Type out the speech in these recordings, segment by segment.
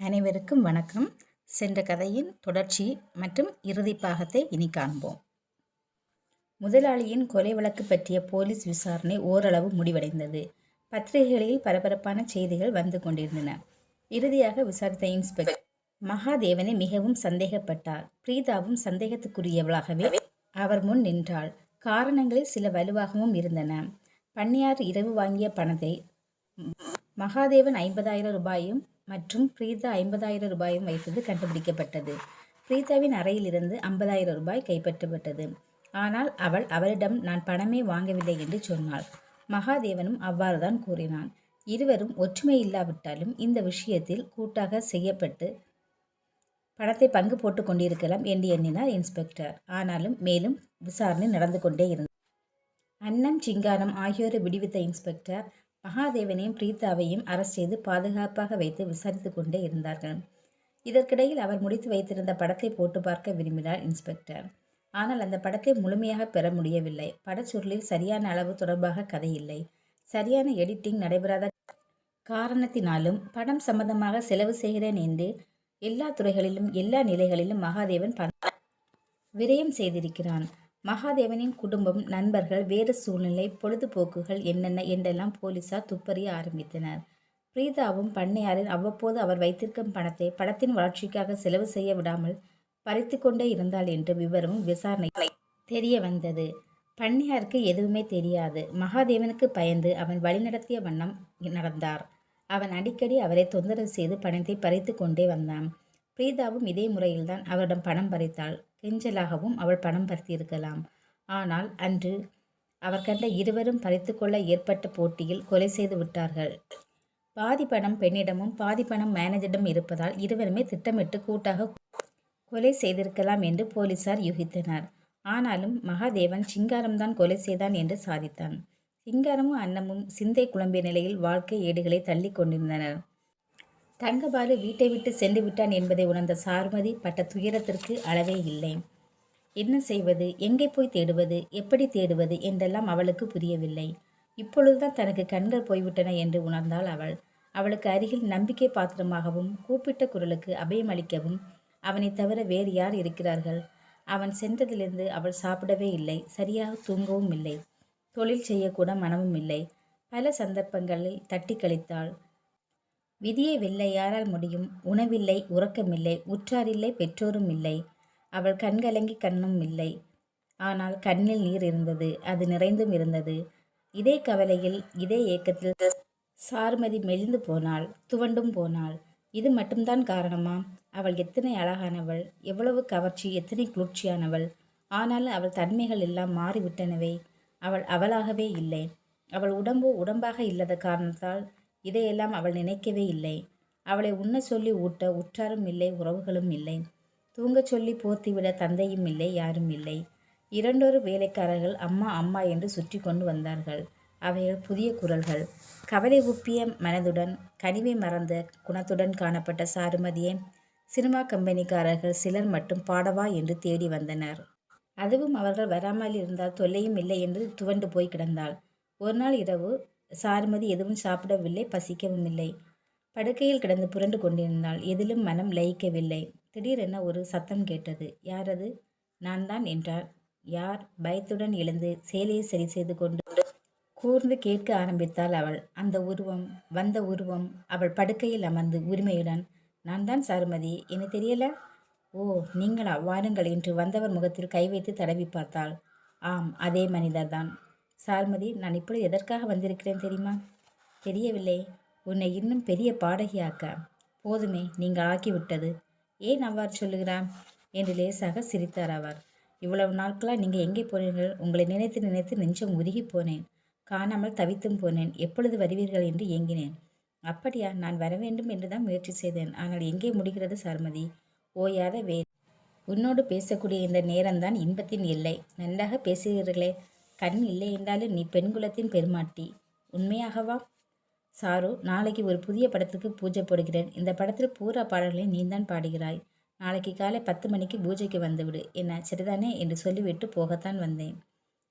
அனைவருக்கும் வணக்கம். சென்ற கதையின் தொடர்ச்சி மற்றும் இறுதி பாகத்தை இனி காண்போம். முதலாளியின் கொலை வழக்கு பற்றிய போலீஸ் விசாரணை ஓரளவு முடிவடைந்தது. பத்திரிகைகளில் பரபரப்பான செய்திகள் வந்து கொண்டிருந்தன. இறுதியாக விசாரித்த இன்ஸ்பெக்டர் மகாதேவனை மிகவும் சந்தேகப்பட்டார். பிரீதாவும் சந்தேகத்துக்குரியவளாகவே அவர் முன் நின்றாள். காரணங்களில் சில வலுவாகவும் இருந்தன. பன்னியார் இரவு வாங்கிய பணத்தை மகாதேவன் ஐம்பதாயிரம் ரூபாயும் மற்றும் பிரீதா ஐம்பதாயிரம் ரூபாயும் வைத்தது கண்டுபிடிக்கப்பட்டது. பிரீதாவின் அறையிலிருந்து ஐம்பதாயிரம் ரூபாய் கைப்பற்றப்பட்டது. ஆனால் அவள் அவரிடம் நான் பணமே வாங்கவில்லை என்று சொன்னாள். மகாதேவனும் அவ்வாறுதான் கூறினான். இருவரும் ஒற்றுமை இல்லாவிட்டாலும் இந்த விஷயத்தில் கூட்டாக செய்யப்பட்டு பணத்தை பங்கு போட்டு கொண்டிருக்கலாம் என்று எண்ணினார் இன்ஸ்பெக்டர். ஆனாலும் மேலும் விசாரணை நடந்து கொண்டே இருந்தது. அன்னம் சிங்காரம் ஆகியோரை விடுவித்த இன்ஸ்பெக்டர் மகாதேவனையும் பிரீதாவையும் அரெஸ்ட் செய்து பாதுகாப்பாக வைத்து விசாரித்து கொண்டே இருந்தார்கள். இதற்கிடையில் அவர் முடித்து வைத்திருந்த படத்தை போட்டு பார்க்க விரும்பினார் இன்ஸ்பெக்டர். ஆனால் அந்த படத்தை முழுமையாக பெற முடியவில்லை. படச்சுருளில் சரியான அளவு தொடர்பாக கதை இல்லை. சரியான எடிட்டிங் நடைபெறாத காரணத்தினாலும் படம் சம்பந்தமாக செலவு செய்கிறேன் என்று எல்லா துறைகளிலும் எல்லா நிலைகளிலும் மகாதேவன் பணம் விரயம் செய்திருக்கிறான். மகாதேவனின் குடும்பம் நண்பர்கள் வேறு சூழ்நிலை பொழுதுபோக்குகள் என்னென்ன என்றெல்லாம் போலீசார் துப்பறிய ஆரம்பித்தனர். பிரீதாவும் பண்ணையாரின் அவ்வப்போது அவர் வைத்திருக்கும் பணத்தை படத்தின் வளர்ச்சிக்காக செலவு செய்ய விடாமல் பறித்து கொண்டே இருந்தாள் என்ற விவரமும் விசாரணை தெரிய வந்தது. பண்ணையாருக்கு எதுவுமே தெரியாது. மகாதேவனுக்கு பயந்து அவன் வழிநடத்திய வண்ணம் நடந்தார். அவன் அடிக்கடி அவரை தொந்தரவு செய்து பணத்தை பறித்து கொண்டே வந்தான். பிரீதாவும் இதே முறையில்தான் அவரிடம் பணம் பறித்தாள். கெஞ்சலாகவும் அவள் பணம் பறித்திருக்கலாம். ஆனால் அன்று அவர் கண்ட இருவரும் பறித்து கொள்ள ஏற்பட்ட போட்டியில் கொலை செய்து விட்டார்கள். பாதி பணம் பெண்ணிடமும் பாதி பணம் மேனேஜரிடம் இருப்பதால் இருவருமே திட்டமிட்டு கூட்டாக கொலை செய்திருக்கலாம் என்று போலீசார் யூகித்தனர். ஆனாலும் மகாதேவன் சிங்காரம்தான் கொலை செய்தான் என்று சாதித்தான். சிங்காரமும் அன்னமும் சிந்தை குழம்பிய நிலையில் வாழ்க்கை ஏடுகளை தள்ளி கொண்டிருந்தனர். தங்கபாலு வீட்டை விட்டு சென்று விட்டான் என்பதை உணர்ந்த சார்மதி பட்ட துயரத்திற்கு அளவே இல்லை. என்ன செய்வது? எங்கே போய் தேடுவது? எப்படி தேடுவது? என்றெல்லாம் அவளுக்கு புரியவில்லை. இப்பொழுதுதான் தனக்கு கண்கள் போய்விட்டன என்று உணர்ந்தாள் அவள். அவளுக்கு அருகில் நம்பிக்கை பாத்திரமாகவும் கூப்பிட்ட குரலுக்கு அபயம் அளிக்கவும் அவனை தவிர வேறு யார் இருக்கிறார்கள்? அவன் சென்றதிலிருந்து அவள் சாப்பிடவே இல்லை. சரியாக தூங்கவும் இல்லை. தொழில் செய்யக்கூட மனமும் இல்லை. பல சந்தர்ப்பங்களில் தட்டி கழித்தாள். விதியை வெல்ல யாரால் முடியும். உணவில்லை உறக்கமில்லை உற்றாரில்லை பெற்றோரும் இல்லை. அவள் கண்கலங்கி கண்ணும் இல்லை. ஆனால் கண்ணில் நீர் இருந்தது அது நிறைந்தும் இருந்தது. இதே கவலையில் இதே ஏக்கத்தில் சார்மதி மெலிந்து போனாள் துவண்டும் போனாள். இது மட்டும்தான் காரணமா? அவள் எத்தனை அழகானவள் எவ்வளவு கவர்ச்சி எத்தனை குளிர்ச்சியானவள். ஆனாலும் அவள் தன்மைகள் எல்லாம் மாறிவிட்டனவே. அவள் அவளாகவே இல்லை. அவள் உடம்பு உடம்பாக இல்லாத காரணத்தால் இதையெல்லாம் அவள் நினைக்கவே இல்லை. அவளை உண்ண சொல்லி ஊட்ட உற்றாரும் இல்லை உறவுகளும் இல்லை. தூங்கச் சொல்லி போர்த்திவிட தந்தையும் இல்லை யாரும் இல்லை. இரண்டொரு வேலைக்காரர்கள் அம்மா அம்மா என்று சுற்றி கொண்டு வந்தார்கள். அவைகள் புதிய குரல்கள். கவலை உப்பிய மனதுடன் கனிவை மறந்த குணத்துடன் காணப்பட்ட சாருமதியை சினிமா கம்பெனிக்காரர்கள் சிலர் மட்டும் பாடவா என்று தேடி வந்தனர். அதுவும் அவர்கள் வராமல் இருந்தால் தொல்லையும் இல்லை என்று துவண்டு போய் கிடந்தாள். ஒரு நாள் இரவு சாருமதி எதுவும் சாப்பிடவில்லை பசிக்கவும் இல்லை படுக்கையில் கிடந்து புரண்டு கொண்டிருந்தாள். எதிலும் மனம் லயிக்கவில்லை. திடீரென ஒரு சத்தம் கேட்டது. யாரது? நான் தான் என்றார் யார்? பயத்துடன் எழுந்து சேலையை சரி செய்து கொண்டு கூர்ந்து கேட்க ஆரம்பித்தாள் அவள். அந்த உருவம் வந்த உருவம். அவள் படுக்கையில் அமர்ந்து உரிமையுடன் நான் தான் சாருமதி. என்ன தெரியல? ஓ நீங்களா? வாருங்கள் என்று வந்தவர் முகத்தில் கை வைத்து தடவி பார்த்தாள். ஆம் அதே மனிதர்தான். சார்மதி நான் இப்பொழுது எதற்காக வந்திருக்கிறேன் தெரியுமா? தெரியவில்லை. உன்னை இன்னும் பெரிய பாடகியாக்க. போதுமே நீங்கள் ஆக்கிவிட்டது. ஏன் அவ்வாறு சொல்லுகிறான்? என்று லேசாக சிரித்தார் அவர். இவ்வளவு நாட்களாக நீங்கள் எங்கே போனீர்கள்? உங்களை நினைத்து நினைத்து நெஞ்சம் உருகி போனேன். காணாமல் தவித்தும் போனேன். எப்பொழுது வருவீர்கள் என்று ஏங்கினேன். அப்படியா நான் வர வேண்டும் என்று தான் முயற்சி செய்தேன். ஆனால் எங்கே முடிகிறது சர்மதி? ஓயாத வே உன்னோடு பேசக்கூடிய இந்த நேரம்தான் இன்பத்தின் இல்லை நன்றாக பேசுகிறீர்களே. கண் இல்லை என்றாலும் நீ பெண்குலத்தின் பெருமாட்டி. உண்மையாகவா? சாரு நாளைக்கு ஒரு புதிய படத்துக்கு பூஜை போடுகிறேன். இந்த படத்தில் பூரா பாடல்களை நீந்தான் பாடுகிறாய். நாளைக்கு காலை பத்து மணிக்கு பூஜைக்கு வந்துவிடு. என்ன சரிதானே என்று சொல்லிவிட்டு போகத்தான் வந்தேன்.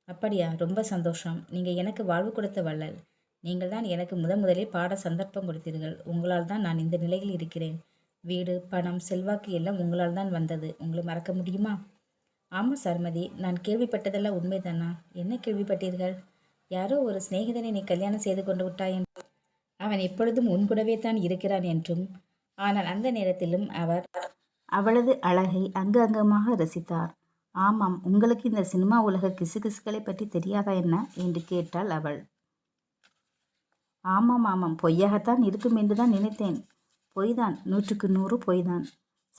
அப்படியா? ரொம்ப சந்தோஷம். நீங்கள் எனக்கு வாழ்வு கொடுத்த வள்ளல். நீங்கள் தான் எனக்கு முத முதலில் பாட சந்தர்ப்பம் கொடுத்தீர்கள். உங்களால் தான் நான் இந்த நிலையில் இருக்கிறேன். வீடு பணம் செல்வாக்கு எல்லாம் உங்களால் தான் வந்தது. உங்களை மறக்க முடியுமா? ஆமாம் சர்மதி நான் கேள்விப்பட்டதெல்லாம் உண்மைதானா? என்ன கேள்விப்பட்டீர்கள்? யாரோ ஒரு சிநேகிதனை நீ கல்யாணம் செய்து கொண்டு விட்டாய் என்றும் அவன் எப்பொழுதும் உன் கூடவே தான் இருக்கிறான் என்றும் ஆனால் அந்த நேரத்திலும் அவர் அவளது அழகை அங்கு அங்கமாக ரசித்தார். ஆமாம் உங்களுக்கு இந்த சினிமா உலக கிசுகிசுகளை பற்றி தெரியாதா என்ன? என்று கேட்டாள் அவள். ஆமாம் ஆமாம் பொய்யாகத்தான் இருக்கும் என்று தான் நினைத்தேன். பொய்தான் நூற்றுக்கு நூறு பொய்தான்.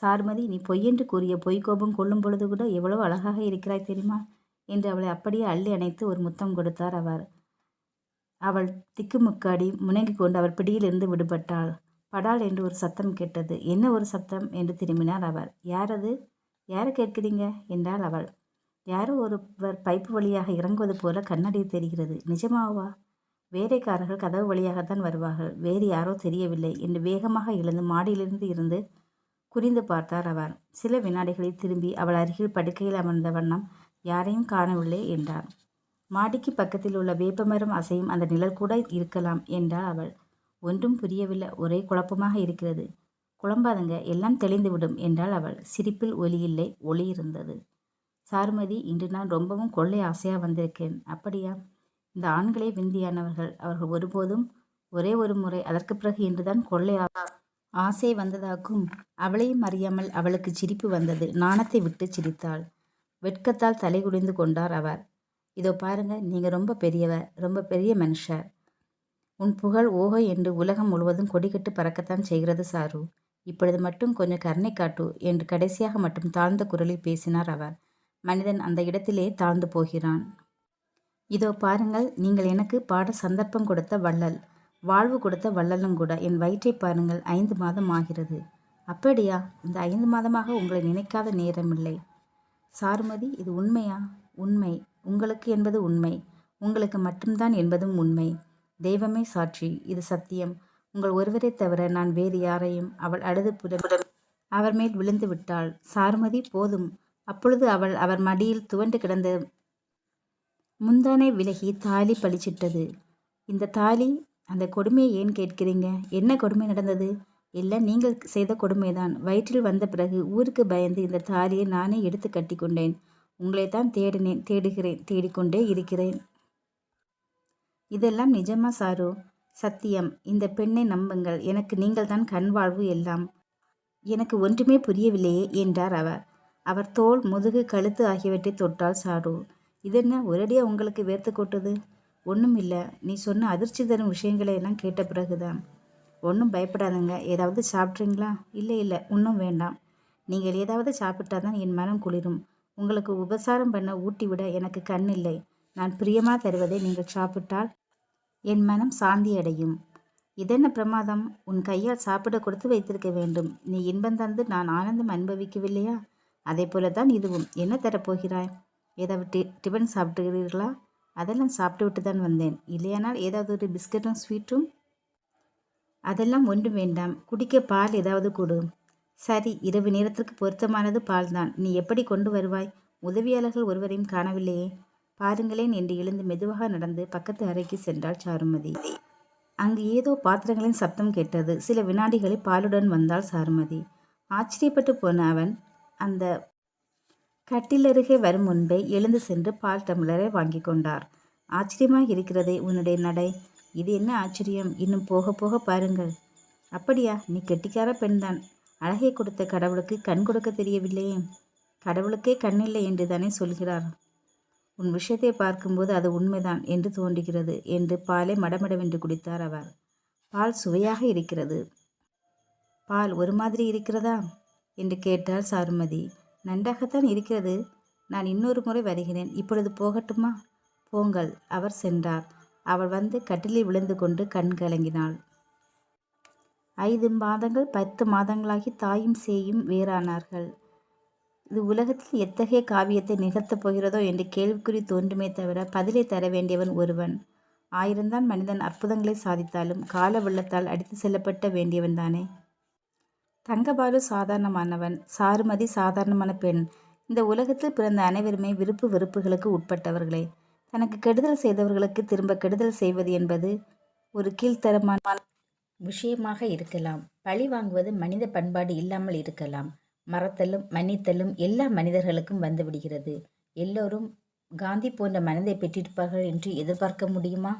சார்மதி நீ பொய்யென்று கூறிய பொய் கோபம் கொள்ளும் பொழுது கூட எவ்வளவு அழகாக இருக்கிறாய் தெரியுமா? என்று அவளை அப்படியே அள்ளி அணைத்து ஒரு முத்தம் கொடுத்தார் அவர். அவள் திக்குமுக்காடி முணங்கிக் கொண்டு அவர் பிடியிலிருந்து விடுபட்டாள். படால் என்று ஒரு சத்தம் கேட்டது. என்ன ஒரு சத்தம்? என்று திரும்பினார் அவர். யாரது? யாரை கேட்கிறீங்க? என்றாள் அவள். யாரோ ஒருவர் பைப்பு வழியாக இறங்குவது போல கண்ணாடி தெரிகிறது. நிஜமாவா? வேலைக்காரர்கள் கதவு வழியாகத்தான் வருவார்கள். வேறு யாரோ தெரியவில்லை. என்று வேகமாக எழுந்து மாடியிலிருந்து இருந்து குறிந்து பார்த்தார் அவர். சில வினாடிகளில் திரும்பி அவள் அருகில் படுக்கையில் அமர்ந்த வண்ணம் யாரையும் காணவில்லை என்றார். மாடிக்கு பக்கத்தில் உள்ள வேப்பமரம் அசையும் அந்த நிழல் கூட இருக்கலாம் என்றாள் அவள். ஒன்றும் புரியவில்லை. ஒரே குழப்பமாக இருக்கிறது. குழம்பாதுங்க. எல்லாம் தெளிந்துவிடும் என்றாள் அவள். சிரிப்பில் ஒலி இல்லை. ஒளி இருந்தது. சாருமதி இன்று நான் ரொம்பவும் கொள்ளை ஆசையாக வந்திருக்கேன். அப்படியா? இந்த ஆண்களே விந்தியானவர்கள். அவர்கள் ஒருபோதும் ஒரே ஒரு முறை அதற்கு பிறகு இன்றுதான் கொள்ளை ஆசை வந்ததாக்கும் அவளையும் அறியாமல் அவளுக்கு சிரிப்பு வந்தது. நாணத்தை விட்டு சிரித்தாள். வெட்கத்தால் தலை குடிந்து கொண்டார் அவர். இதோ பாருங்க நீங்க ரொம்ப பெரியவர் ரொம்ப பெரிய மனுஷர். உன் புகழ் ஓஹோ என்று உலகம் முழுவதும் கொடிகட்டு பறக்கத்தான் செய்கிறது சாரு. இப்பொழுது மட்டும் கொஞ்சம் கருணை காட்டு என்று கடைசியாக மட்டும் தாழ்ந்த குரலில் பேசினார் அவர். மனிதன் அந்த இடத்திலே தாழ்ந்து போகிறான். இதோ பாருங்கள் நீங்கள் எனக்கு பாட சந்தர்ப்பம் கொடுத்த வள்ளல். வாழ்வு கொடுத்த வள்ளலும் கூட என் வயிற்றை பாருங்கள் ஐந்து மாதம் ஆகிறது. அப்படியா? இந்த ஐந்து மாதமாக உங்களை நினைக்காத நேரமில்லை சாருமதி இது உண்மையா? உண்மை. உங்களுக்கு என்பது உண்மை. உங்களுக்கு மட்டும்தான் என்பதும் உண்மை. தெய்வமே சாட்சி. இது சத்தியம். உங்கள் ஒருவரை தவிர நான் வேறு யாரையும் அவள் அழுது புடம் அவர் மேல் விழுந்து விட்டாள். சாருமதி போதும். அப்பொழுது அவள் அவர் மடியில் துவண்டு கிடந்த முந்தானை விலகி தாலி பளிச்சிட்டது இந்த தாலி அந்த கொடுமையை ஏன் கேட்கிறீங்க? என்ன கொடுமை நடந்தது? இல்லை நீங்கள் செய்த கொடுமைதான். வயிற்றில் வந்த பிறகு ஊருக்கு பயந்து இந்த தாலியை நானே எடுத்து கட்டி கொண்டேன் உங்களை தான் தேடினேன் தேடுகிறேன் தேடிக்கொண்டே இருக்கிறேன். இதெல்லாம் நிஜமா சாரு? சத்தியம். இந்த பெண்ணை நம்புங்கள். எனக்கு நீங்கள் தான் கண் வாழ்வு எல்லாம். எனக்கு ஒன்றுமே புரியவில்லையே என்றார் அவர். அவர் தோல் முதுகு கழுத்து ஆகியவற்றை தொட்டால் சாரு. இதென்ன ஒரேடியாக உங்களுக்கு வேர்த்து கொட்டுது? ஒன்றும் இல்லை நீ சொன்ன அதிர்ச்சி தரும் விஷயங்களை எல்லாம் கேட்ட பிறகுதான். ஒன்றும் பயப்படாதுங்க. ஏதாவது சாப்பிட்றீங்களா? இல்லை இல்லை ஒன்றும் வேண்டாம். நீங்கள் ஏதாவது சாப்பிட்டா தான் என் மனம் குளிரும். உங்களுக்கு உபசாரம் பண்ண ஊட்டி விட எனக்கு கண் இல்லை. நான் பிரியமாக தருவதை நீங்கள் சாப்பிட்டால் என் மனம் சாந்தி அடையும். இதென்ன பிரமாதம்? உன் கையால் சாப்பிட கொடுத்து வைத்திருக்க வேண்டும். நீ இன்பம் தந்து நான் ஆனந்தம் அனுபவிக்கவில்லையா? அதே போல தான் இதுவும். என்ன தரப்போகிறாய்? ஏதாவது டி டிஃபன் சாப்பிட்டுகிறீர்களா அதெல்லாம் சாப்பிட்டு விட்டு தான் வந்தேன். இல்லையானால் ஏதாவது ஒரு பிஸ்கட்டும் ஸ்வீட்டும். அதெல்லாம் ஒன்றும் வேண்டாம். குடிக்க பால் ஏதாவது கொடு. சரி இரவு நேரத்திற்கு பொருத்தமானது பால்தான். நீ எப்படி கொண்டு வருவாய்? உதவியாளர்கள் ஒருவரையும் காணவில்லையே. பாருங்களேன் என்று எழுந்து மெதுவாக நடந்து பக்கத்து அறைக்கு சென்றாள் சாருமதி. அங்கு ஏதோ பாத்திரங்களின் சப்தம் கேட்டது. சில வினாடிகளில் பாலுடன் வந்தாள் சாருமதி. ஆச்சரியப்பட்டு போன அவன் அந்த கட்டிலருகே வரும் முன்பே எழுந்து சென்று பால் டம்ளரை வாங்கி கொண்டார். ஆச்சரியமாக இருக்கிறதே உன்னுடைய நடை. இது என்ன ஆச்சரியம்? இன்னும் போக போக பாருங்கள். அப்படியா? நீ கெட்டிக்கார பெண்தான். அழகை கொடுத்த கடவுளுக்கு கண் கொடுக்க தெரியவில்லையே. கடவுளுக்கே கண்ணில்லை என்று தானே சொல்கிறார். உன் விஷயத்தை பார்க்கும்போது அது உண்மைதான் என்று தோன்றுகிறது என்று பாலை மடமடவென்று குடித்தார் அவர். பால் சுவையாக இருக்கிறது. பால் ஒரு மாதிரி இருக்கிறதா? என்று கேட்டாள் சாருமதி. நன்றாகத்தான் இருக்கிறது. நான் இன்னொரு முறை வருகிறேன். இப்பொழுது போகட்டுமா? போங்கள். அவர் சென்றார். அவள் வந்து கட்டிலில் விழுந்து கொண்டு கண் கலங்கினாள். ஐந்து மாதங்கள் பத்து மாதங்களாகி தாயும் சேயும் வேறானார்கள். இது உலகத்தில் எத்தகைய காவியத்தை நிகழ்த்தப் போகிறதோ என்று கேள்விக்குறி தோன்றுமே தவிர பதிலை தர வேண்டியவன் ஒருவன். ஆயிரம்தான் மனிதன் அற்புதங்களை சாதித்தாலும் கால வெள்ளத்தால் அடித்து செல்லப்பட்ட வேண்டியவன் தானே தங்கபாலு சாதாரணமானவன் சாருமதி சாதாரணமான பெண். இந்த உலகத்தில் பிறந்த அனைவருமே விருப்பு வெறுப்புகளுக்கு உட்பட்டவர்களே. தனக்கு கெடுதல் செய்தவர்களுக்கு திரும்ப கெடுதல் செய்வது என்பது ஒரு கீழ்த்தரமான விஷயமாக இருக்கலாம். பழி வாங்குவது மனித பண்பாடு இல்லாமல் இருக்கலாம். மறத்தலும் மன்னித்தலும் எல்லா மனிதர்களுக்கும் வந்துவிடுகிறது. எல்லோரும் காந்தி போன்ற மனதை பெற்றிருப்பார்கள் என்று எதிர்பார்க்க முடியுமா?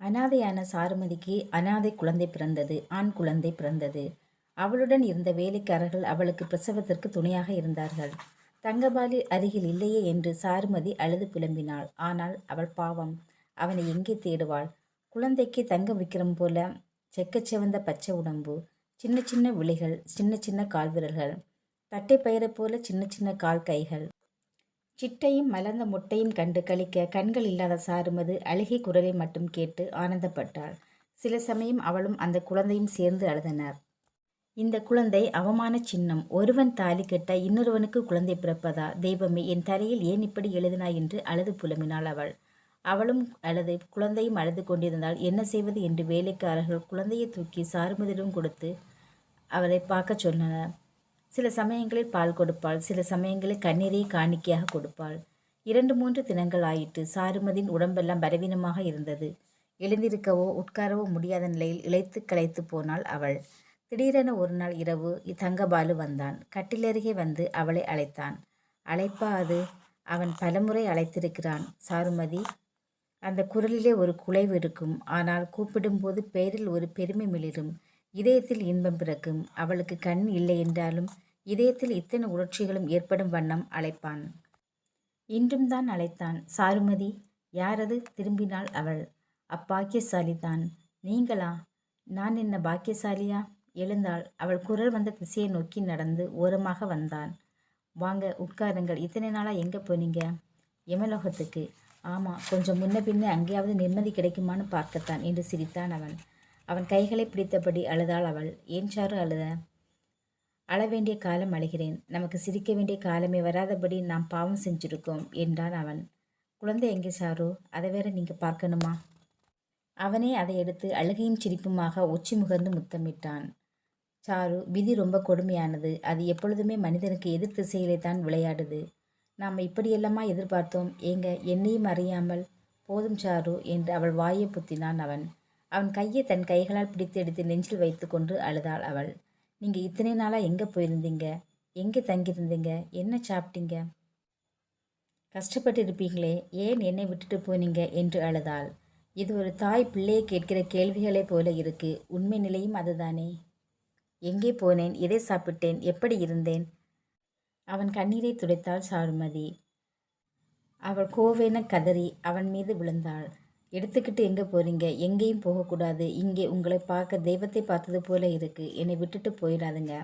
அனாதையான சாருமதிக்கு அனாதை குழந்தை பிறந்தது ஆண் குழந்தை பிறந்தது. அவளுடன் இருந்த வேலைக்காரர்கள் அவளுக்கு பிரசவத்திற்கு துணையாக இருந்தார்கள். தங்கபாலி அருகில் இல்லையே என்று சாருமதி அழுது புலம்பினாள். ஆனால் அவள் பாவம். அவனை எங்கே தேடுவாள்? குழந்தைக்கு தங்க விக்கிரம் போல செக்கச்சிவந்த பச்சை உடம்பு சின்ன சின்ன விழிகள் சின்ன சின்ன கால்விரல்கள் தட்டை பயிரை போல சின்ன சின்ன கால் கைகள். சிட்டையும் மலர்ந்த முட்டையும் கண்டு கழிக்க கண்கள் இல்லாத சாருமது அழுகை குரலை மட்டும் கேட்டு ஆனந்தப்பட்டாள். சில சமயம் அவளும் அந்த குழந்தையும் சேர்ந்து அழுதனர். இந்த குழந்தை அவமான சின்னம். ஒருவன் தாலி கட்ட இன்னொருவனுக்கு குழந்தை பிறப்பதா? தெய்வமே என் தலையில் ஏன் இப்படி எழுதினாய்? என்று அழுது புலம்பினாள் அவள். அவளும் அழுது குழந்தையும் அழுது கொண்டிருந்தால் என்ன செய்வது? என்று வேலைக்காரர்கள் குழந்தையை தூக்கி சாருமதியிடம் கொடுத்து அவளை பார்க்க சொன்னனர். சில சமயங்களில் பால் கொடுப்பாள். சில சமயங்களில் கண்ணீரை காணிக்கையாக கொடுப்பாள். இரண்டு மூன்று தினங்கள் ஆயிற்று. சாருமதியின் உடம்பெல்லாம் பலவீனமாக இருந்தது. எழுந்திருக்கவோ உட்காரவோ முடியாத நிலையில் இழைத்து களைத்து போனாள் அவள். திடீரென ஒரு நாள் இரவு தங்கபாலு வந்தான். கட்டிலருகே வந்து அவளை அழைத்தான். அழைப்பா அது? அவன் பலமுறை அழைத்திருக்கிறான். சாருமதி அந்த குரலிலே ஒரு குலைவு இருக்கும். ஆனால் கூப்பிடும்போது பெயரில் ஒரு பெருமை மிளிரும். இதயத்தில் இன்பம் பிறக்கும். அவளுக்கு கண் இல்லை என்றாலும் இதயத்தில் இத்தனை உணர்ச்சிகளும் ஏற்படும் வண்ணம் அழைப்பான். இன்றும் தான் அழைத்தான். சாருமதி யாரது? திரும்பினாள் அவள். அப்பாக்கியசாலி தான் நீங்களா? நான் என்ன பாக்கியசாலியா? எழுந்தாள். அவள் குரல் வந்த திசையை நோக்கி நடந்து ஓரமாக வந்தான். வாங்க உட்காருங்கள். இத்தனை நாளாக எங்கே போனீங்க? யமலோகத்துக்கு ஆமாம் கொஞ்சம் முன்ன பின்ன அங்கேயாவது நிம்மதி கிடைக்குமான்னு பார்க்கத்தான் என்று சிரித்தான் அவன். அவன் கைகளை பிடித்தபடி அழுதாள் அவள். ஏன் சாரு அழுத? அழ வேண்டிய காலம் அழுகிறேன். நமக்கு சிரிக்க வேண்டிய காலமே வராதபடி நாம் பாவம் செஞ்சிருக்கோம் என்றான் அவன். குழந்தை எங்கே சாரு? அதை வேற நீங்கள் பார்க்கணுமா? அவனே அதை எடுத்து அழுகையும் சிரிப்புமாக உச்சி முகர்ந்து முத்தமிட்டான். சாரு விதி ரொம்ப கொடுமையானது. அது எப்பொழுதுமே மனிதனுக்கு எதிர் திசையிலே தான் விளையாடுது. நாம் இப்படியெல்லாமா எதிர்பார்த்தோம்? ஏங்க என்னையும் அறியாமல். போதும் சாரு என்று அவள் வாயை புத்தினான் அவன். அவன் கையை தன் கைகளால் பிடித்து எடுத்து நெஞ்சில் வைத்து கொண்டு அழுதாள் அவள். நீங்கள் இத்தனை நாளாக எங்கே போயிருந்தீங்க? எங்கே தங்கியிருந்தீங்க? என்ன சாப்பிட்டீங்க? கஷ்டப்பட்டு இருப்பீங்களே ஏன் என்னை விட்டுட்டு போனீங்க? என்று அழுதாள். இது ஒரு தாய் பிள்ளையை கேட்கிற கேள்விகளைப் போல இருக்கு. உண்மை நிலையும் அதுதானே. எங்கே போனேன்? எதை சாப்பிட்டேன்? எப்படி இருந்தேன்? அவன் கண்ணீரை துடைத்தாள் சாருமதி. அவள் கோவேன கதறி அவன் மீது விழுந்தாள். எடுத்துக்கிட்டு எங்கே போகிறீங்க எங்கேயும் போகக்கூடாது. இங்கே உங்களை பார்க்க தெய்வத்தை பார்த்தது போல இருக்கு. என்னை விட்டுட்டு போயிடாதுங்க.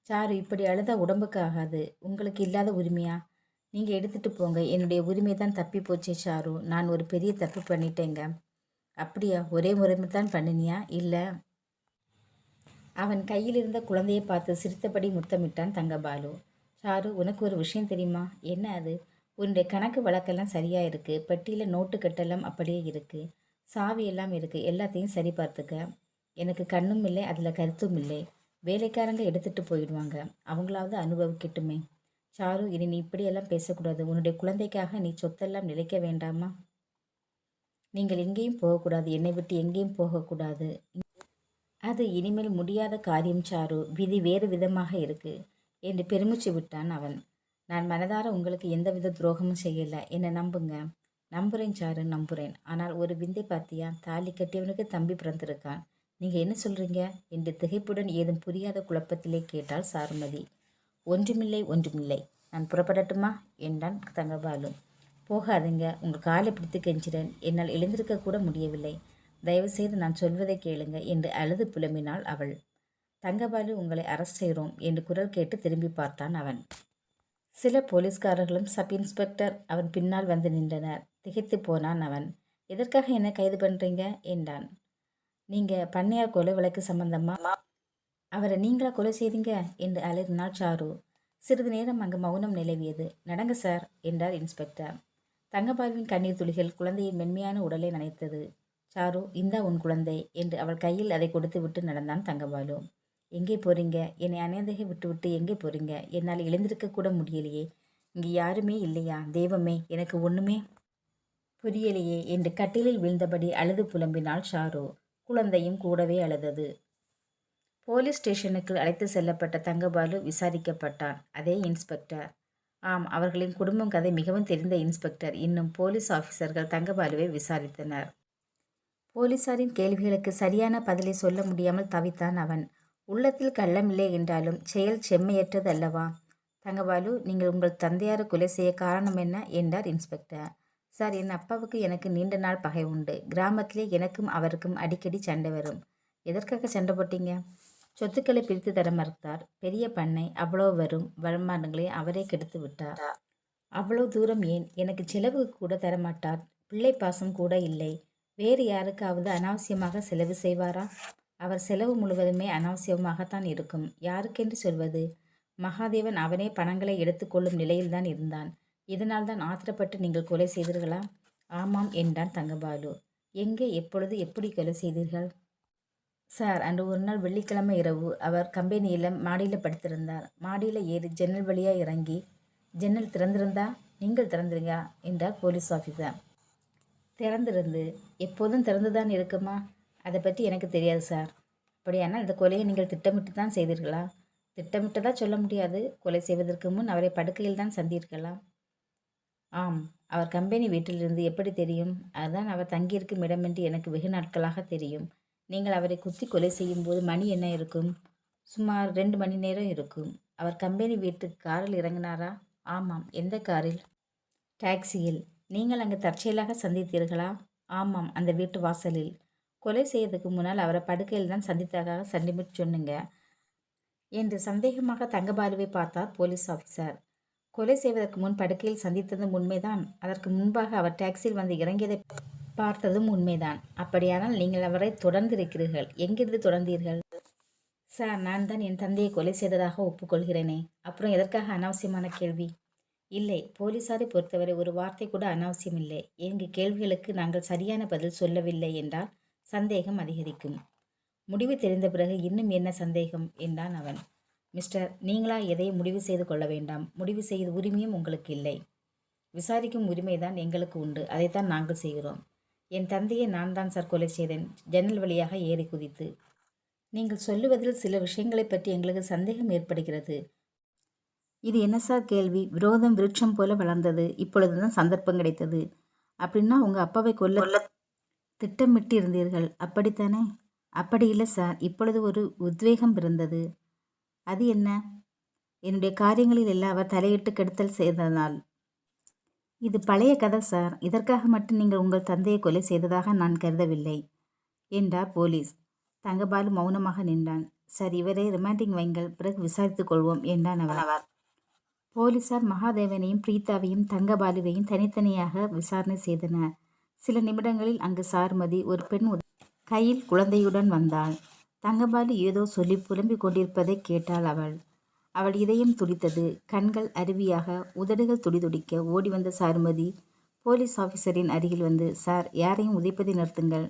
சாரு இப்படி அழுதா உடம்புக்கு ஆகாது. உங்களுக்கு இல்லாத உரிமையா? நீங்கள் எடுத்துகிட்டு போங்க. என்னுடைய உரிமை தான் தப்பி போச்சே சாரு. நான் ஒரு பெரிய தப்பு பண்ணிட்டேங்க. அப்படியா? ஒரே முறை தான் பண்ணினியா? இல்லை அவன் கையில் இருந்த குழந்தையை பார்த்து சிரித்தபடி முத்தமிட்டான் தங்கபாலு. சாரு உனக்கு ஒரு விஷயம் தெரியுமா? என்ன அது? உன்னுடைய கணக்கு வழக்கெல்லாம் சரியாக இருக்குது பெட்டியில் நோட்டு கட்டெல்லாம் அப்படியே இருக்குது சாவி எல்லாம் இருக்குது எல்லாத்தையும் சரி பார்த்துக்க. எனக்கு கண்ணும் இல்லை அதில் கருத்தும் இல்லை. வேலைக்காரங்க எடுத்துகிட்டு போயிடுவாங்க. அவங்களாவது அனுபவிக்கட்டுமே. சாரு இனி நீ இப்படியெல்லாம் பேசக்கூடாது. உன்னுடைய குழந்தைக்காக நீ சொத்தெல்லாம் நிலைக்க வேண்டாமா? நீங்கள் எங்கேயும் போகக்கூடாது. என்னை விட்டு எங்கேயும் போகக்கூடாது. அது இனிமேல் முடியாத காரியம் சாரு விதி வேறு விதமாக இருக்கு என்று பெருமிச்சு விட்டான் அவன். நான் மனதார உங்களுக்கு எந்தவித துரோகமும் செய்யலை என்னை நம்புங்க. நம்புறேன் சாரு நம்புறேன். ஆனால் ஒரு விந்தை பார்த்தியா? தாலி கட்டியவனுக்கு தம்பி பிறந்திருக்கான். நீங்கள் என்ன சொல்கிறீங்க என்று திகைப்புடன் ஏதும் புரியாத குழப்பத்திலே கேட்டாள் சாருமதி. ஒன்றுமில்லை ஒன்றுமில்லை. நான் புறப்படட்டுமா? என்றான் தங்கபாலு. போகாதுங்க உங்கள் காலை பிடித்து கெஞ்சிறேன். என்னால் எழுந்திருக்க கூட முடியவில்லை. தயவுசெய்து நான் சொல்வதை கேளுங்க என்று அழுது புலம்பினாள் அவள். தங்கபாலு உங்களை அரெஸ்ட் செய்கிறோம் என்று குரல் கேட்டு திரும்பி பார்த்தான் அவன். சில போலீஸ்காரர்களும் சப் இன்ஸ்பெக்டர் அவன் பின்னால் வந்து நின்றனர். திகைத்து போனான் அவன். எதற்காக என்ன கைது பண்ணுறீங்க என்றான். நீங்கள் பண்ணையார் கொலை வழக்கு சம்பந்தமா? அவரை நீங்களா கொலை செய்தீங்க? என்று அலறினாள் சாரு. சிறிது நேரம் அங்கு மௌனம் நிலவியது. நடங்க சார் என்றார் இன்ஸ்பெக்டர் தங்கபாலுவின் கண்ணீர் துளிகள் குழந்தையின் மென்மையான உடலை நனைத்தது. சாரு இந்தா உன் குழந்தை என்று அவள் கையில் அதை கொடுத்து விட்டு நடந்தான் தங்கபாலு எங்கே போறீங்க? என்னை அநேதகை விட்டு விட்டு எங்கே போறீங்க? என்னால் எழுந்திருக்க கூட முடியலையே. இங்கே யாருமே இல்லையா? தெய்வமே எனக்கு ஒன்றுமே புரியலையே என்று கட்டிலில் விழுந்தபடி அழுது புலம்பினாள் ஷாரு குழந்தையும் கூடவே அழுதது. போலீஸ் ஸ்டேஷனுக்கு அழைத்து செல்லப்பட்ட தங்கபாலு விசாரிக்கப்பட்டான். அதே இன்ஸ்பெக்டர். ஆம் அவர்களின் குடும்பம் கதை மிகவும் தெரிந்த இன்ஸ்பெக்டர். இன்னும் போலீஸ் ஆஃபீஸர்கள் தங்கபாலுவை விசாரித்தனர். போலீசாரின் கேள்விகளுக்கு சரியான பதிலை சொல்ல முடியாமல் தவித்தான் அவன். உள்ளத்தில் கள்ளமில்லை என்றாலும் செயல் செம்மையற்றது அல்லவா தங்கபாலு நீங்கள் உங்கள் தந்தையாரை கொலை செய்ய காரணம் என்ன? என்றார் இன்ஸ்பெக்டர். சார் என் அப்பாவுக்கு எனக்கு நீண்ட நாள் பகை உண்டு. கிராமத்திலே எனக்கும் அவருக்கும் அடிக்கடி சண்டை வரும். எதற்காக சண்டை போட்டீங்க? சொத்துக்களை பிரித்து தர மறுத்தார். பெரிய பண்ணை அவ்வளோ வரும் வருமானங்களை அவரே கெடுத்து விட்டார். அவ்வளோ தூரம் ஏன்? எனக்கு செலவுக்கு கூட தரமாட்டார். பிள்ளை பாசம் கூட இல்லை. வேறு யாருக்காவது அனாவசியமாக செலவு செய்வாரா? அவர் செலவு முழுவதுமே அனாவசியமாகத்தான் இருக்கும். யாருக்கென்று சொல்வது? மகாதேவன் அவனே பணங்களை எடுத்துக்கொள்ளும் நிலையில்தான் இருந்தான். இதனால் தான் ஆத்திரப்பட்டு நீங்கள் கொலை செய்தீர்களா? ஆமாம் என்றான் தங்கபாலு. எங்கே எப்பொழுது எப்படி கொலை செய்தீர்கள்? சார் அன்று ஒரு நாள் வெள்ளிக்கிழமை இரவு அவர் கம்பெனியில் மாடியில் படுத்திருந்தார். மாடியில் ஏறி ஜன்னல் வழியாக இறங்கி ஜன்னல் திறந்திருந்தா? நீங்கள் திறந்துருங்க என்றார் போலீஸ் ஆஃபீஸர் திறந்திருந்து எப்போதும் திறந்து தான் இருக்குமா? அதை பற்றி எனக்கு தெரியாது சார். அப்படியானால் இந்த கொலையை நீங்கள் திட்டமிட்டு தான் செய்தீர்களா? திட்டமிட்டதாக சொல்ல முடியாது. கொலை செய்வதற்கு முன் அவரை படுக்கையில் தான் சந்தியிருக்கலாம் ஆம் அவர் கம்பெனி வீட்டிலிருந்து எப்படி தெரியும்? அதுதான் அவர் தங்கியிருக்கும் இடம் என்று எனக்கு வெகு நாட்களாக தெரியும். நீங்கள் அவரை குத்தி கொலை செய்யும்போது மணி என்ன இருக்கும்? சுமார் ரெண்டு மணி நேரம் இருக்கும். அவர் கம்பெனி வீட்டுக்கு காரில் இறங்கினாரா? ஆமாம் எந்த காரில்? டாக்ஸியில். நீங்கள் அங்கு தற்செயலாக சந்தித்தீர்களா? ஆமாம் அந்த வீட்டு வாசலில். கொலை செய்யறதுக்கு முன்னால் அவரை படுக்கையில் தான் சந்தித்ததாக சண்டிமிட் சொன்னுங்க என்று சந்தேகமாக தங்கபாலுவை பார்த்தார் போலீஸ் ஆஃபீஸர். கொலை செய்வதற்கு முன் படுக்கையில் சந்தித்ததும் உண்மைதான். அதற்கு முன்பாக அவர் டாக்ஸியில் வந்து இறங்கியதை பார்த்ததும் உண்மைதான். அப்படியானால் நீங்கள் அவரை தொடர்ந்திருக்கிறீர்கள். எங்கிருந்து தொடர்ந்தீர்கள்? சார் நான் தான் என் தந்தையை கொலை செய்ததாக ஒப்புக்கொள்கிறேனே. அப்புறம் எதற்காக அனாவசியமான கேள்வி? இல்லை போலீசாரை பொறுத்தவரை ஒரு வார்த்தை கூட அனாவசியம் இல்லை எங்கள் கேள்விகளுக்கு நாங்கள் சரியான பதில் சொல்லவில்லை என்றால் சந்தேகம் அதிகரிக்கும். முடிவு தெரிந்த பிறகு இன்னும் என்ன சந்தேகம்? என்றான் அவன். மிஸ்டர் நீங்களா எதையும் முடிவு செய்து கொள்ள வேண்டாம். முடிவு செய்த உரிமையும் உங்களுக்கு இல்லை. விசாரிக்கும் உரிமைதான் எங்களுக்கு உண்டு. அதைத்தான் நாங்கள் செய்கிறோம். என் தந்தையை நான் தான் சார் கொலை செய்தேன். ஜன்னல் வழியாக ஏறி குதித்து. நீங்கள் சொல்லுவதில் சில விஷயங்களை பற்றி எங்களுக்கு சந்தேகம் ஏற்படுகிறது. இது என்ன சார் கேள்வி? விரோதம் விருட்சம் போல வளர்ந்தது. இப்பொழுதுதான் சந்தர்ப்பம் கிடைத்தது. அப்படின்னா உங்கள் அப்பாவை கொல்ல திட்டமிட்டு இருந்தீர்கள் அப்படித்தானே? அப்படி இல்லை சார். இப்பொழுது ஒரு உத்வேகம் பிறந்தது. அது என்ன? என்னுடைய காரியங்களில் எல்லாம் அவர் தலையிட்டு கெடுத்தல் செய்ததால் இது பழைய கதை சார். இதற்காக மட்டும் நீங்கள் உங்கள் தந்தையை கொலை செய்ததாக நான் கருதவில்லை. என்றார் போலீஸ்? தங்கபாலு மௌனமாக நின்றான். சார் இவரை ரிமாண்டிங் வைங்கள். பிறகு விசாரித்துக் கொள்வோம். என்றான் அவர் போலீசார் மகாதேவனையும் பிரீதாவையும் தங்கபாலுவையும் தனித்தனியாக விசாரணை செய்தனர். சில நிமிடங்களில் அங்கு சார்மதி ஒரு பெண் கையில் குழந்தையுடன் வந்தாள். தங்கபாலு ஏதோ சொல்லி புலம்பிக் கொண்டிருப்பதை கேட்டாள் அவள். அவள் இதயம் துடித்தது. கண்கள் அருவியாக உதடுகள் துடிதுடிக்க ஓடி வந்த சாருமதி போலீஸ் ஆஃபீஸரின் அருகில் வந்து சார் யாரையும் உதைப்பதை நிறுத்துங்கள்.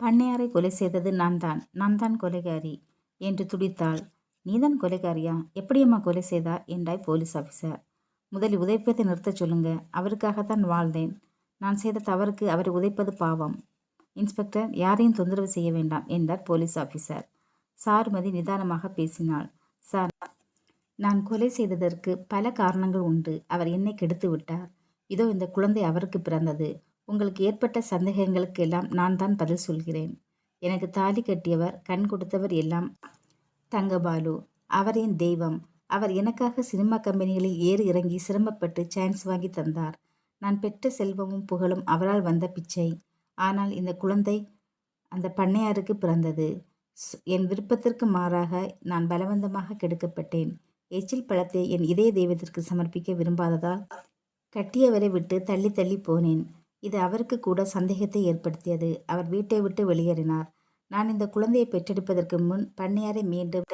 பண்ணையாரை கொலை செய்தது நான் தான். நான் தான் கொலைகாரி என்று துடித்தாள். நீதான் கொலைகாரியா? எப்படியம்மா கொலை செய்தா? என்றாய் போலீஸ் ஆஃபீஸர் முதலில் உதைப்பதை நிறுத்த சொல்லுங்க. அவருக்காகத்தான் வாழ்ந்தேன். நான் செய்த தவறுக்கு அவரை உதைப்பது பாவம். இன்ஸ்பெக்டர் யாரையும் தொந்தரவு செய்ய வேண்டாம் என்றார் போலீஸ் ஆஃபீஸர் சாருமதி நிதானமாக பேசினாள். சார் நான் கொலை செய்ததற்கு பல காரணங்கள் உண்டு. அவர் என்னை கெடுத்து விட்டார். இதோ இந்த குழந்தை அவருக்கு பிறந்தது. உங்களுக்கு ஏற்பட்ட சந்தேகங்களுக்கு எல்லாம் நான் தான் பதில் சொல்கிறேன். எனக்கு தாலி கட்டியவர் கண் கொடுத்தவர் எல்லாம் தங்கபாலு அவர் என் தெய்வம். அவர் எனக்காக சினிமா கம்பெனிகளில் ஏறி இறங்கி சிரமப்பட்டு சான்ஸ் வாங்கி தந்தார். நான் பெற்ற செல்வமும் புகழும் அவரால் வந்த பிச்சை. ஆனால் இந்த குழந்தை அந்த பண்ணையாருக்கு பிறந்தது. என் விருப்பத்திற்கு மாறாக நான் பலவந்தமாக கெடுக்கப்பட்டேன். எச்சில் பழத்தை என் இதய தெய்வத்திற்கு சமர்ப்பிக்க விரும்பாததால் கட்டியவரை விட்டு தள்ளி தள்ளி போனேன். இது அவருக்கு கூட சந்தேகத்தை ஏற்படுத்தியது. அவர் வீட்டை விட்டு வெளியேறினார். நான் இந்த குழந்தையை பெற்றெடுப்பதற்கு முன் பண்ணையாரை மீண்டும்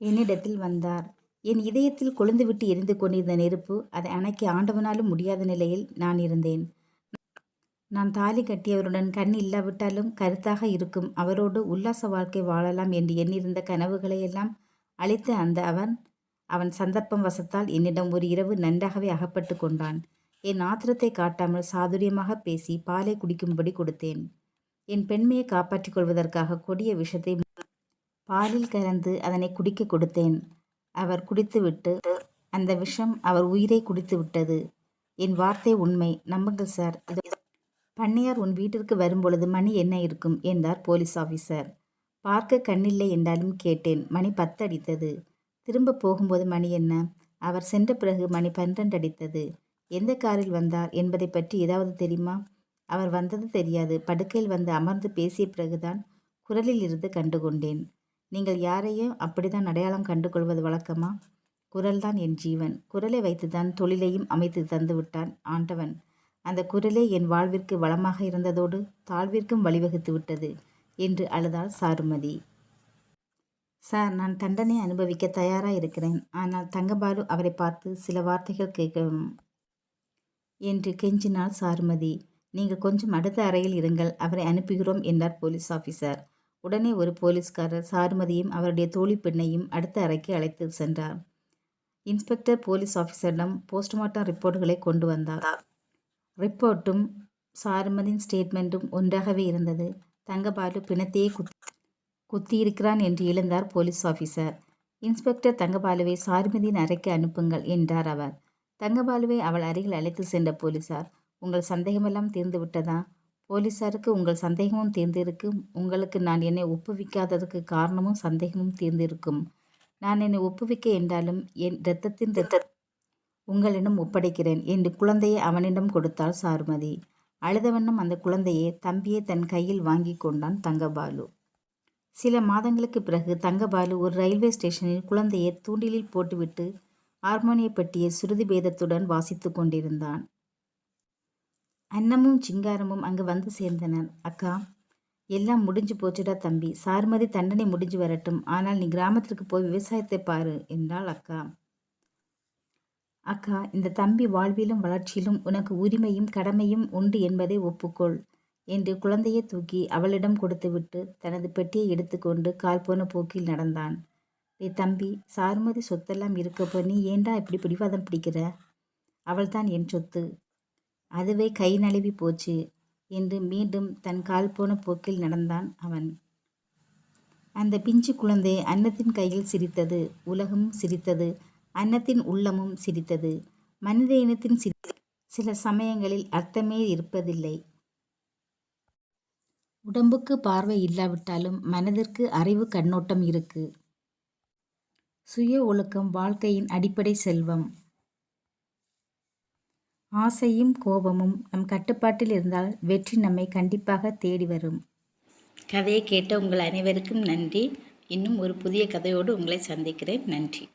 என்னிடத்தில் வந்தார். என் இதயத்தில் கொழுந்துவிட்டு எரிந்து கொண்டிருந்த நெருப்பு அதை அணைக்க ஆண்டவனாலும் முடியாத நிலையில் நான் இருந்தேன். நான் தாலி கட்டியவருடன் கண் இல்லாவிட்டாலும் கருத்தாக இருக்கும் அவரோடு உல்லாச வாழ்க்கை வாழலாம் என்று எண்ணிருந்த கனவுகளையெல்லாம் அழித்த அந்த அவன் அவன் சந்தர்ப்பம் வசத்தால் என்னிடம் ஒரு இரவு நன்றாகவே அகப்பட்டு கொண்டான். என் ஆத்திரத்தை காட்டாமல் சாதுரியமாக பேசி பாலை குடிக்கும்படி கொடுத்தேன். என் பெண்மையை காப்பாற்றிக் கொள்வதற்காக கொடிய விஷத்தை பாலில் கலந்து அதனை குடிக்க கொடுத்தேன். அவர் குடித்துவிட்டு அந்த விஷம் அவர் உயிரை குடித்து விட்டது என் வார்த்தை உண்மை. நம்புங்கள் சார். பண்ணையார் உன் வீட்டிற்கு வரும்பொழுது மணி என்ன இருக்கும்? என்றார் போலீஸ் ஆஃபீஸர் பார்க்க கண்ணில்லை என்றாலும் கேட்டேன். மணி பத்து அடித்தது திரும்ப போகும்போது மணி என்ன? அவர் சென்ற பிறகு மணி பன்னிரண்டு அடித்தது எந்த காரில் வந்தார் என்பதை பற்றி ஏதாவது தெரியுமா? அவர் வந்தது தெரியாது. படுக்கையில் வந்து அமர்ந்து பேசிய பிறகுதான் குரலில் இருந்து கண்டுகொண்டேன். நீங்கள் யாரையும் அப்படிதான் அடையாளம் கண்டு கொள்வது வழக்கமா? குரல்தான் என் ஜீவன். குரலை வைத்துதான் தொழிலையும் அமைத்து தந்து விட்டான் ஆண்டவன். அந்த குரலே என் வாழ்விற்கு வளமாக இருந்ததோடு தாழ்விற்கும் வழிவகுத்து விட்டது என்று அழுதாள் சாருமதி. சார் நான் தண்டனை அனுபவிக்க தயாராக இருக்கிறேன். ஆனால் தங்கபாலு அவரை பார்த்து சில வார்த்தைகள் கேட்க என்று கெஞ்சினாள் சாருமதி. நீங்கள் கொஞ்சம் அடுத்த அறையில் இருங்கள் அவரை அனுப்புகிறோம் என்றார் போலீஸ் ஆஃபீஸர் உடனே ஒரு போலீஸ்காரர் சாருமதியும் அவருடைய தோழி பெண்ணையும் அடுத்த அறைக்கு அழைத்து சென்றார். இன்ஸ்பெக்டர் போலீஸ் ஆஃபீஸரிடம் போஸ்ட்மார்ட்டம் ரிப்போர்ட்டுகளை கொண்டு வந்தார். ரிப்போர்ட்டும் சாருமதியின் ஸ்டேட்மெண்ட்டும் ஒன்றாகவே இருந்தது. தங்கபாலு பிணத்தையே குத்தி குத்தியிருக்கிறான் என்று எழுந்தார் போலீஸ் ஆஃபீஸர் இன்ஸ்பெக்டர் தங்கபாலுவை சாருமதியின் அறைக்கு அனுப்புங்கள் என்றார் அவர். தங்கபாலுவை அவள் அருகில் அழைத்து சென்ற போலீசார் உங்கள் சந்தேகமெல்லாம் தீர்ந்து விட்டதா? போலீசாருக்கு உங்கள் சந்தேகமும் தீர்ந்திருக்கும். உங்களுக்கு நான் என்னை ஒப்புவிக்காததற்கு காரணமும் சந்தேகமும் தீர்ந்திருக்கும். நான் என்னை ஒப்புவிக்க என்றாலும் என் இரத்தத்தின் இரத்த உங்களிடம் ஒப்படைக்கிறேன் என்று குழந்தையை அவனிடம் கொடுத்தாள் சாருமதி. அழுதவண்ணம் அந்த குழந்தையை தம்பியை தன் கையில் வாங்கி கொண்டான் தங்கபாலு. சில மாதங்களுக்கு பிறகு தங்கபாலு ஒரு ரயில்வே ஸ்டேஷனில் குழந்தையை தூண்டிலில் போட்டுவிட்டு ஹார்மோனிய பெட்டியை சுருதி பேதத்துடன் வாசித்து கொண்டிருந்தான். அன்னமும் சிங்காரமும் அங்கு வந்து சேர்ந்தனர் அக்கா எல்லாம் முடிஞ்சு போச்சுடா தம்பி. சார்மதி தண்டனை முடிஞ்சு வரட்டும். ஆனால் நீ கிராமத்திற்கு போய் விவசாயத்தை பாரு என்றாள் அக்கா. அக்கா இந்த தம்பி வாழ்விலும் வளர்ச்சியிலும் உனக்கு உரிமையும் கடமையும் உண்டு என்பதை ஒப்புக்கொள் என்று குழந்தையை தூக்கி அவளிடம் கொடுத்துவிட்டு தனது பெட்டியை எடுத்துக்கொண்டு கால் போன போக்கில் நடந்தான். டே தம்பி சார்மதி சொத்தெல்லாம் இருக்கப்போ நீ ஏண்டா இப்படி பிடிவாதம் பிடிக்கிற? அவள்தான் என் சொத்து. அதுவே கை நழுவி போச்சு என்று மீண்டும் தன் கால் போன போக்கில் நடந்தான் அவன். அந்த பிஞ்சு குழந்தை அன்னத்தின் கையில் சிரித்தது உலகமும் சிரித்தது அன்னத்தின் உள்ளமும் சிரித்தது மனித இனத்தின் சிரி சில சமயங்களில் அர்த்தமே இருப்பதில்லை. உடம்புக்கு பார்வை இல்லாவிட்டாலும் மனதிற்கு அறிவு கண்ணோட்டம் இருக்கு. சுய ஒழுக்கம் வாழ்க்கையின் அடிப்படை செல்வம். ஆசையும் கோபமும் நம் கட்டுப்பாட்டில் இருந்தால் வெற்றி நம்மை கண்டிப்பாக தேடி வரும். கதையை கேட்ட உங்கள் அனைவருக்கும் நன்றி. இன்னும் ஒரு புதிய கதையோடு உங்களை சந்திக்கிறேன். நன்றி.